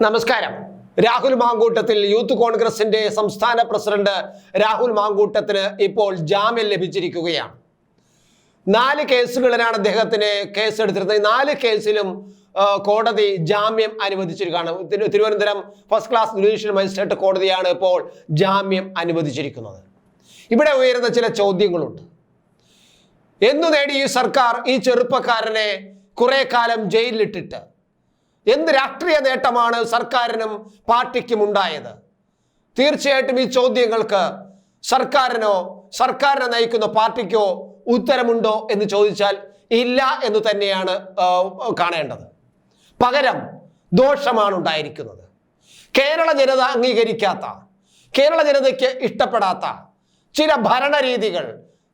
നമസ്കാരം. രാഹുൽ മാങ്കൂട്ടത്തിൽ യൂത്ത് കോൺഗ്രസിന്റെ സംസ്ഥാന പ്രസിഡന്റ് രാഹുൽ മാങ്കൂട്ടത്തിന് ഇപ്പോൾ ജാമ്യം ലഭിച്ചിരിക്കുകയാണ്. നാല് കേസുകളിലാണ് അദ്ദേഹത്തിന് കേസ് എടുത്തിരുന്നത് നാല് കേസിലും കോടതി ജാമ്യം അനുവദിച്ചിരിക്കുകയാണ്. Thiruvananthapuram first class judicial magistrate കോടതിയാണ് ഇപ്പോൾ ജാമ്യം അനുവദിച്ചിരിക്കുന്നത്. ഇവിടെ ഉയരുന്ന ചില ചോദ്യങ്ങളുണ്ട്. എന്നു നേടി ഈ സർക്കാർ ഈ ചെറുപ്പക്കാരനെ കുറെ കാലം ജയിലിലിട്ടിട്ട് എന്ത് രാഷ്ട്രീയ നേട്ടമാണ് സർക്കാരിനും പാർട്ടിക്കും ഉണ്ടായത്? തീർച്ചയായിട്ടും ഈ ചോദ്യങ്ങൾക്ക് സർക്കാരിനോ സർക്കാരിനെ നയിക്കുന്ന പാർട്ടിക്കോ ഉത്തരമുണ്ടോ എന്ന് ചോദിച്ചാൽ ഇല്ല എന്ന് തന്നെയാണ് കാണേണ്ടത്. പകരം ദോഷമാണ് ഉണ്ടായിരിക്കുന്നത്. കേരള ജനത അംഗീകരിക്കാത്ത കേരള ജനതയ്ക്ക് ഇഷ്ടപ്പെടാത്ത ചില ഭരണരീതികൾ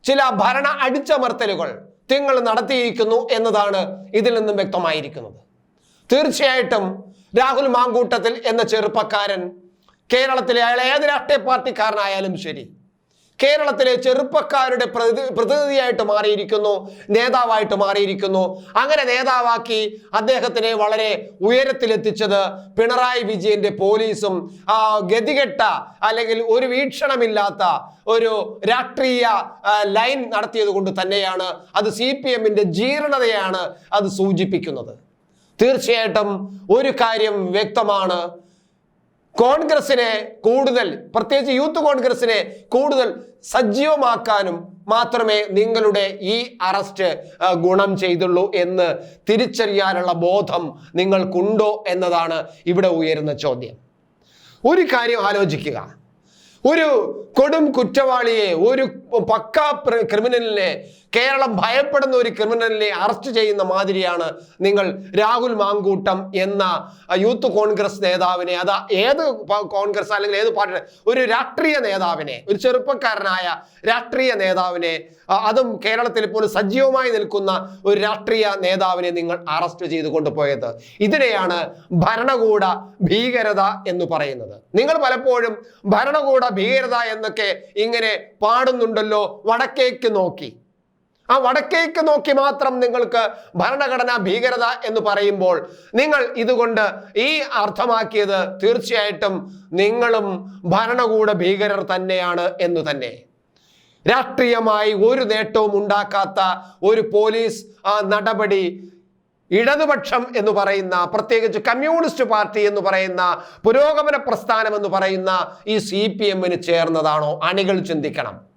ചില ഭരണ അടിച്ചമർത്തലുകൾ നിങ്ങൾ നടത്തിയിരിക്കുന്നു എന്നതാണ് ഇതിൽ നിന്നും വ്യക്തമായിരിക്കുന്നത്. തീർച്ചയായിട്ടും രാഹുൽ മാങ്കൂട്ടത്തിൽ എന്ന ചെറുപ്പക്കാരൻ കേരളത്തിലെ അയാൾ ഏത് രാഷ്ട്രീയ പാർട്ടിക്കാരനായാലും ശരി. കേരളത്തിലെ ചെറുപ്പക്കാരുടെ പ്രതി പ്രതിനിധിയായിട്ട് മാറിയിരിക്കുന്നു നേതാവായിട്ട് മാറിയിരിക്കുന്നു. അങ്ങനെ നേതാവാക്കി അദ്ദേഹത്തിനെ വളരെ ഉയരത്തിലെത്തിച്ചത് പിണറായി വിജയന്റെ പോലീസും ആ, ഗതികെട്ട അല്ലെങ്കിൽ ഒരു വീക്ഷണമില്ലാത്ത ഒരു രാഷ്ട്രീയ ലൈൻ നടത്തിയത് കൊണ്ട് തന്നെയാണ് അത് സി പി എമ്മിന്റെ ജീർണതയാണ് അത് സൂചിപ്പിക്കുന്നത്. തീർച്ചയായിട്ടും ഒരു കാര്യം വ്യക്തമാണ്. കോൺഗ്രസിനെ കൂടുതൽ പ്രത്യേകിച്ച് യൂത്ത് കോൺഗ്രസിനെ കൂടുതൽ സജീവമാക്കാനും മാത്രമേ നിങ്ങളുടെ ഈ അറസ്റ്റ് ഗുണം ചെയ്തുള്ളൂ എന്ന് തിരിച്ചറിയാനുള്ള ബോധം നിങ്ങൾക്കുണ്ടോ എന്നതാണ് ഇവിടെ ഉയരുന്ന ചോദ്യം. ഒരു കാര്യം ആലോചിക്കുക. ഒരു കൊടും കുറ്റവാളിയെ ഒരു പക്കാ ക്രിമിനലിനെ കേരളം ഭയപ്പെടുന്ന ഒരു ക്രിമിനലിനെ അറസ്റ്റ് ചെയ്യുന്ന മാതിരിയാണ് നിങ്ങൾ രാഹുൽ മാങ്കൂട്ടം എന്ന യൂത്ത് കോൺഗ്രസ് നേതാവിനെ അതാ ഏത് കോൺഗ്രസ് അല്ലെങ്കിൽ ഏത് പാർട്ടി ഒരു രാഷ്ട്രീയ നേതാവിനെ ഒരു ചെറുപ്പക്കാരനായ രാഷ്ട്രീയ നേതാവിനെ അതും കേരളത്തിൽ ഇപ്പോൾ സജീവമായി നിൽക്കുന്ന ഒരു രാഷ്ട്രീയ നേതാവിനെ നിങ്ങൾ അറസ്റ്റ് ചെയ്ത് കൊണ്ടുപോയത്. ഇതിനെയാണ് ഭരണകൂട ഭീകരത എന്ന് പറയുന്നത്. നിങ്ങൾ പലപ്പോഴും ഭരണകൂട ഭീകരത എന്നൊക്കെ ഇങ്ങനെ പാടുന്നുണ്ടല്ലോ വടക്കേക്ക് നോക്കി. ആ വടക്കേക്ക് നോക്കി മാത്രം നിങ്ങൾക്ക് ഭരണഘടന ഭീകരത എന്ന് പറയുമ്പോൾ നിങ്ങൾ ഇതുകൊണ്ട് ഈ അർത്ഥമാക്കിയത് തീർച്ചയായിട്ടും നിങ്ങളും ഭരണകൂട ഭീകരർ തന്നെയാണ് എന്ന് തന്നെ. രാഷ്ട്രീയമായി ഒരു നേട്ടവും ഉണ്ടാക്കാത്ത ഒരു പോലീസ് നടപടി ഇടതുപക്ഷം എന്ന് പറയുന്ന പ്രത്യേകിച്ച് കമ്മ്യൂണിസ്റ്റ് പാർട്ടി എന്ന് പറയുന്ന പുരോഗമന പ്രസ്ഥാനം എന്ന് പറയുന്ന ഈ സി പി എമ്മിന് ചേർന്നതാണോ? അണികൾ ചിന്തിക്കണം.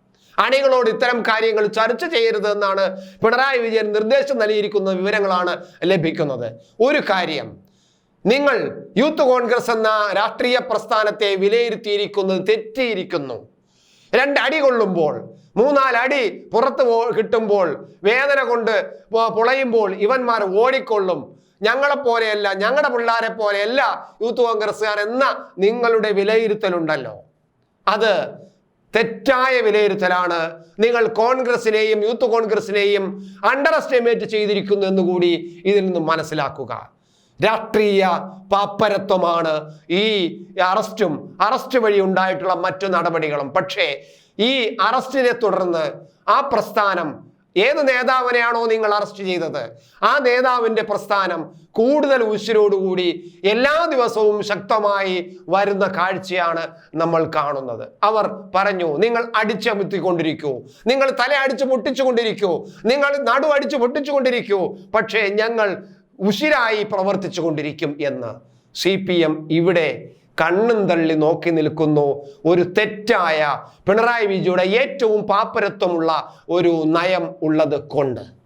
അണികളോട് ഇത്തരം കാര്യങ്ങൾ ചർച്ച ചെയ്യരുത് എന്നാണ് പിണറായി വിജയൻ നിർദ്ദേശം നൽകിയിരിക്കുന്ന വിവരങ്ങളാണ് ലഭിക്കുന്നത്. ഒരു കാര്യം നിങ്ങൾ യൂത്ത് കോൺഗ്രസ് എന്ന രാഷ്ട്രീയ പ്രസ്ഥാനത്തെ വിലയിരുത്തിയിരിക്കുന്നത് തെറ്റിയിരിക്കുന്നു. രണ്ടടി കൊള്ളുമ്പോൾ മൂന്നാലടി പുറത്ത് പോ- കിട്ടുമ്പോൾ വേദന കൊണ്ട് പുളയുമ്പോൾ ഇവന്മാർ ഓടിക്കൊള്ളും. ഞങ്ങളെ പോലെയല്ല ഞങ്ങളുടെ പിള്ളേരെ പോലെയല്ല യൂത്ത് കോൺഗ്രസ്സുകാർ എന്ന നിങ്ങളുടെ വിലയിരുത്തലുണ്ടല്ലോ. അത് തെറ്റായ വിലയിരുത്തലാണ് നിങ്ങൾ കോൺഗ്രസിനെയും യൂത്ത് കോൺഗ്രസിനെയും അണ്ടർ എസ്റ്റിമേറ്റ് ചെയ്തിരിക്കുന്നു എന്നുകൂടി ഇതിൽ നിന്ന് മനസ്സിലാക്കുക. രാഷ്ട്രീയ പാപ്പരത്വമാണ് ഈ അറസ്റ്റും അറസ്റ്റ് വഴി ഉണ്ടായിട്ടുള്ള മറ്റു നടപടികളും. പക്ഷേ ഈ അറസ്റ്റിനെ തുടർന്ന് ആ പ്രസ്ഥാനം ഏത് നേതാവിനെയാണോ നിങ്ങൾ അറസ്റ്റ് ചെയ്തത്? ആ നേതാവിന്റെ പ്രസ്ഥാനം കൂടുതൽ ഉശിരോടുകൂടി എല്ലാ ദിവസവും ശക്തമായി വരുന്ന കാഴ്ചയാണ് നമ്മൾ കാണുന്നത്. അവർ പറഞ്ഞു നിങ്ങൾ അടിച്ചമർത്തിക്കൊണ്ടിരിക്കൂ. നിങ്ങൾ തല അടിച്ച് പൊട്ടിച്ചുകൊണ്ടിരിക്കൂ. നിങ്ങൾ നടു അടിച്ച് പൊട്ടിച്ചുകൊണ്ടിരിക്കൂ. പക്ഷേ ഞങ്ങൾ ഉശിരായി പ്രവർത്തിച്ചു കൊണ്ടിരിക്കും എന്ന്. സി ഇവിടെ കണ്ണും തള്ളി നോക്കി നിൽക്കുന്നു. ഒരു തെറ്റായ പിണറായി വിജയുടെ ഏറ്റവും പാപ്പരത്വമുള്ള ഒരു നയം ഉള്ളത് കൊണ്ട്.